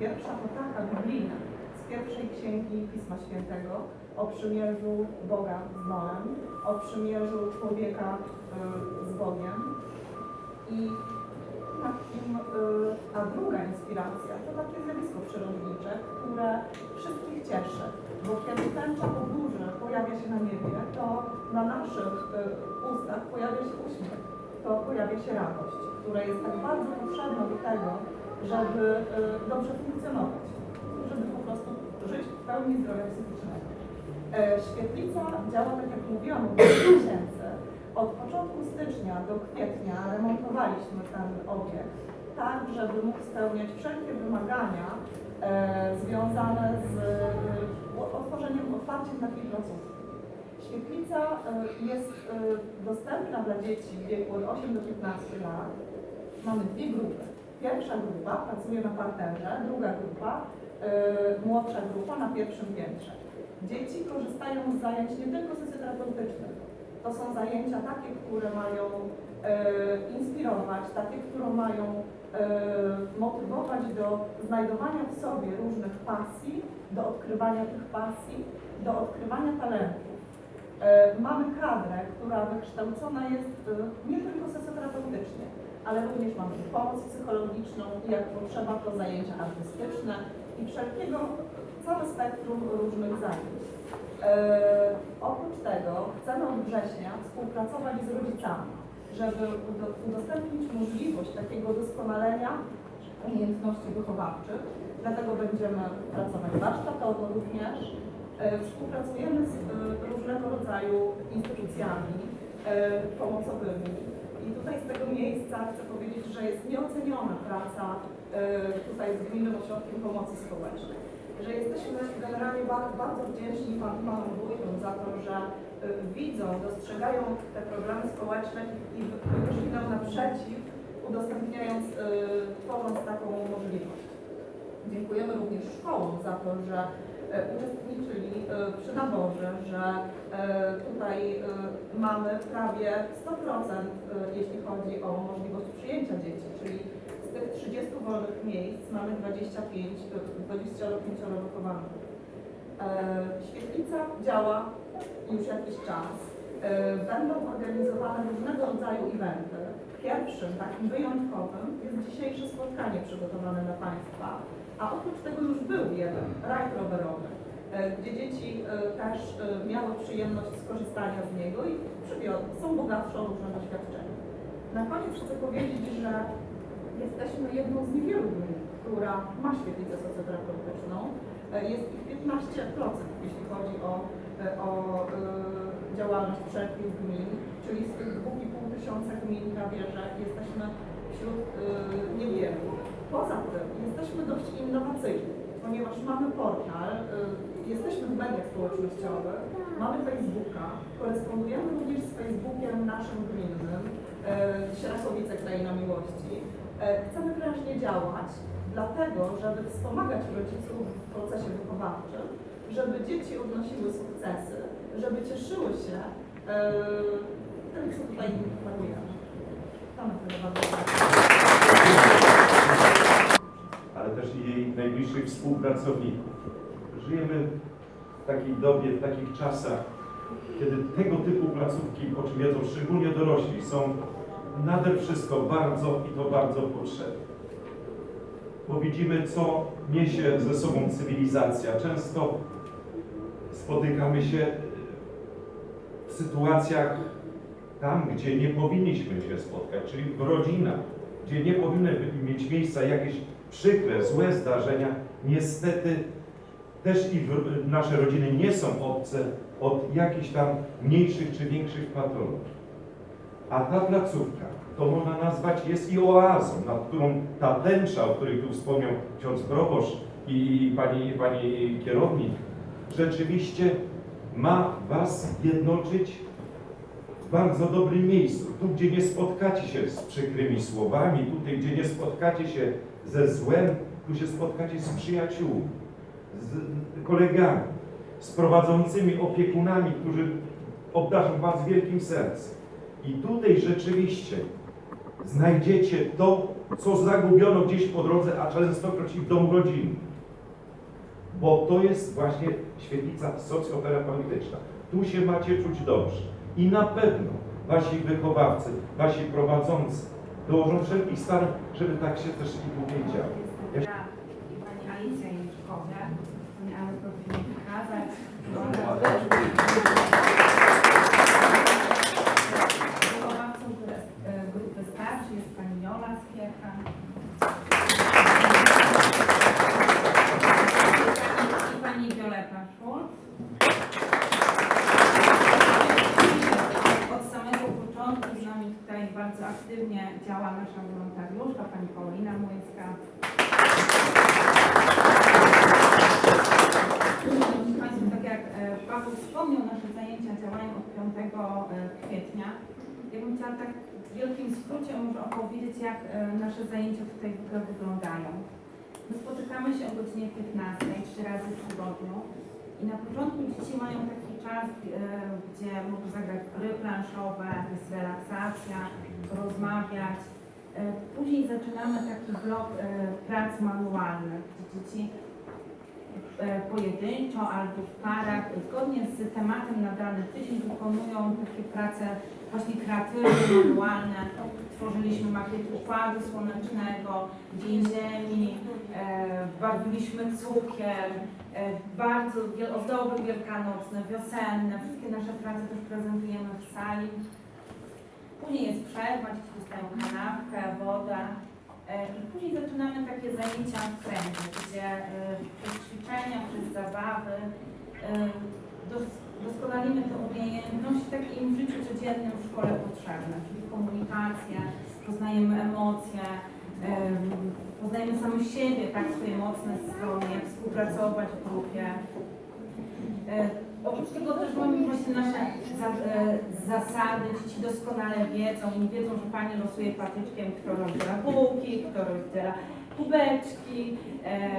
Pierwsza to taka biblijna z pierwszej księgi Pisma Świętego o przymierzu Boga z Noem, o przymierzu człowieka y, z Bogiem. I takim, y, a druga inspiracja to takie zjawisko przyrodnicze, które wszystkich cieszy, bo kiedy tęcza po burzy pojawia się na niebie, to na naszych y, ustach pojawia się uśmiech, to pojawia się radość, która jest tak bardzo potrzebna do tego, żeby y, dobrze funkcjonować, żeby po prostu żyć w pełni zdrowia psychicznego. E, Świetlica działa, tak jak mówiłam, od miesięcy. Od początku stycznia do kwietnia remontowaliśmy ten obiekt, tak żeby mógł spełniać wszelkie wymagania e, związane z e, otworzeniem, otwarciem takiej placówki. Świetlica e, jest e, dostępna dla dzieci w wieku od 8 do 15 lat. Mamy dwie grupy. Pierwsza grupa pracuje na parterze, druga grupa, e, młodsza grupa na pierwszym piętrze. Dzieci korzystają z zajęć nie tylko socjoterapeutycznych. To są zajęcia takie, które mają e, inspirować, takie, które mają e, motywować do znajdowania w sobie różnych pasji, do odkrywania tych pasji, do odkrywania talentów. Mamy kadrę, która wykształcona jest nie tylko socjoterapeutycznie, ale również mamy pomoc psychologiczną jak potrzeba to zajęcia artystyczne i wszelkiego, całe spektrum różnych zajęć. E, oprócz tego chcemy od września współpracować z rodzicami, żeby udo- udostępnić możliwość takiego doskonalenia umiejętności wychowawczych. Dlatego będziemy pracować warsztatowo również. E, Współpracujemy z e, różnego rodzaju instytucjami pomocowymi. Tutaj z tego miejsca chcę powiedzieć, że jest nieoceniona praca e, tutaj z Gminnym Ośrodkiem Pomocy Społecznej. Że jesteśmy generalnie bardzo, bardzo wdzięczni pan, panom wójtom za to, że e, widzą, dostrzegają te programy społeczne i wy- wyszli nam naprzeciw, udostępniając, e, tworząc taką możliwość. Dziękujemy również szkołom za to, że uczestniczyli e, przy naborze, że e, tutaj e, mamy prawie 100% e, jeśli chodzi o możliwość przyjęcia dzieci, czyli z tych 30 wolnych miejsc mamy 25, e, 25 wychowanych. E, Świetlica działa już jakiś czas. E, Będą organizowane różnego rodzaju eventy. Pierwszym takim wyjątkowym jest dzisiejsze spotkanie przygotowane dla Państwa, a oprócz tego już był jeden rajd rowerowy, e, gdzie dzieci e, też e, miały przyjemność skorzystania z niego i są bogatsze o różne doświadczenia. Na koniec chcę powiedzieć, że jesteśmy jedną z niewielu gmin, która ma świetlicę socjoterapeutyczną. Jest ich 15%, jeśli chodzi o, o działalność wszelkich gmin, czyli z tych 2,5 tysiąca gmin prawie, że jesteśmy wśród niewielu. Poza tym jesteśmy dość innowacyjni, ponieważ mamy portal, e, jesteśmy w mediach społecznościowych, mamy Facebooka, korespondujemy również z Facebookiem naszym gminnym, e, Sierakowice Kraina Miłości. E, Chcemy wyraźnie działać, dlatego, żeby wspomagać rodziców w procesie wychowawczym, żeby dzieci odnosiły sukcesy, żeby cieszyły się tym, co tutaj na tyle bardzo. ale też i jej najbliższych współpracowników. Żyjemy w takiej dobie, w takich czasach, kiedy tego typu placówki, o czym wiedzą szczególnie dorośli, są nade wszystko bardzo i to bardzo potrzebne. Bo widzimy, co niesie ze sobą cywilizacja. Często spotykamy się w sytuacjach tam, gdzie nie powinniśmy się spotkać, czyli w rodzinach, gdzie nie powinny mieć miejsca jakieś przykre, złe zdarzenia. Niestety też i w, nasze rodziny nie są obce od jakichś tam mniejszych czy większych patologii. A ta placówka, to można nazwać, jest i oazą, nad którą ta tęcza, o której tu wspomniał ksiądz proboszcz i pani, pani kierownik, rzeczywiście ma Was jednoczyć w bardzo dobrym miejscu. Tu, gdzie nie spotkacie się z przykrymi słowami, tutaj, gdzie nie spotkacie się ze złem, tu się spotkacie z przyjaciółmi, z kolegami, z prowadzącymi opiekunami, którzy obdarzą Was wielkim sercem. I tutaj rzeczywiście znajdziecie to, co zagubiono gdzieś po drodze, a częstokroć i w domu rodzinnym. Bo to jest właśnie świetlica socjoterapeutyczna. Tu się macie czuć dobrze. I na pewno wasi wychowawcy, wasi prowadzący dołożą wszelkich starań, żeby tak się też i tutaj działo. Ja się- Ja i pani Alicja Jęczkowa. Pani Ale proszę mi pokazać. Wychowawcą gru- e, grupy starszej jest pani Jola Skierka. I pani Wioleta Szulc. Od samego początku z nami tutaj bardzo aktywnie działa nasza wolontariuszka, pani Paulina Młyńska. Szanowni Państwo, tak jak e, Paweł wspomniał, nasze zajęcia działają od 5 e, kwietnia. Chciała tak wielkim skrócie może opowiedzieć, jak e, nasze zajęcia tutaj w ogóle wyglądają. My spotykamy się o godzinie 15, trzy razy w tygodniu. I na początku dzieci mają taki czas, e, gdzie mogą zagrać gry planszowe, jest relaksacja, rozmawiać. E, Później zaczynamy taki blok prac manualnych, gdzie dzieci pojedynczo albo w parach, zgodnie z tematem na dany tydzień wykonują takie prace właśnie kreatywne, manualne. Tworzyliśmy makiet układu słonecznego, dzień ziemi, e, bawiliśmy cukier, e, bardzo ozdoby wielkanocne, wiosenne, wszystkie nasze prace też prezentujemy w sali. Później jest przerwa, dzieci dostają kanapkę, wodę. E, I później zaczynamy takie zajęcia w kręgu, gdzie e, przez ćwiczenia, przez zabawy e, dos- doskonalimy te umiejętności takie im w życiu codziennym w szkole potrzebne, czyli komunikację, poznajemy emocje, em, poznajemy same siebie, tak, swoje mocne strony, jak współpracować w grupie. E, Oprócz tego też mamy właśnie nasze za, zasady, dzieci doskonale wiedzą, oni wiedzą, że Pani losuje patyczkiem, kto rozdziela bułki, kto rozdziela kubeczki, e,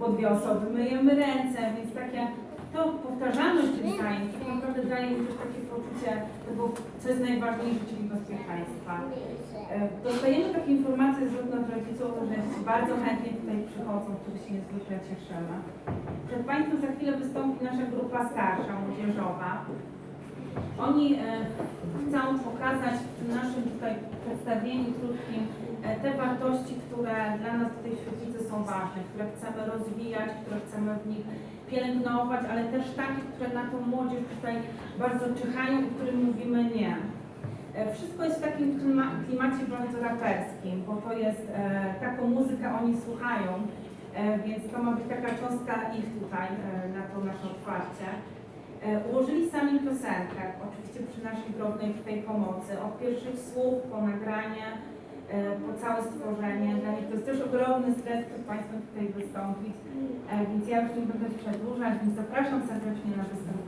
po dwie osoby myjemy ręce, więc takie to powtarzalność zajęć tak naprawdę daje im też takie poczucie tego, co jest najważniejsze, czyli bezpieczeństwa. E, Dostajemy takie informacje zwrotne od rodziców, że bardzo chętnie tutaj przychodzą, którzy się niezwykle cieszymy. Przed Państwem za chwilę wystąpi nasza grupa starsza, młodzieżowa. Oni e, chcą pokazać w tym naszym tutaj przedstawieniu krótkim e, te wartości, które dla nas tutaj w świetlicy są ważne, które chcemy rozwijać, które chcemy w nich pielęgnować, ale też takie, które na tą młodzież tutaj bardzo czyhają i którym mówimy nie. E, Wszystko jest w takim klima- klimacie bardzo raperskim, bo to jest, e, taką muzykę oni słuchają, e, więc to ma być taka cząstka ich tutaj na to nasze otwarcie. Ułożyli sami piosenkę, oczywiście przy naszej drobnej tutaj pomocy, od pierwszych słów po nagranie, po całe stworzenie. Dla nich to jest też ogromny stres przed Państwem tutaj wystąpić, więc ja już nie będę przedłużać, więc zapraszam serdecznie na występ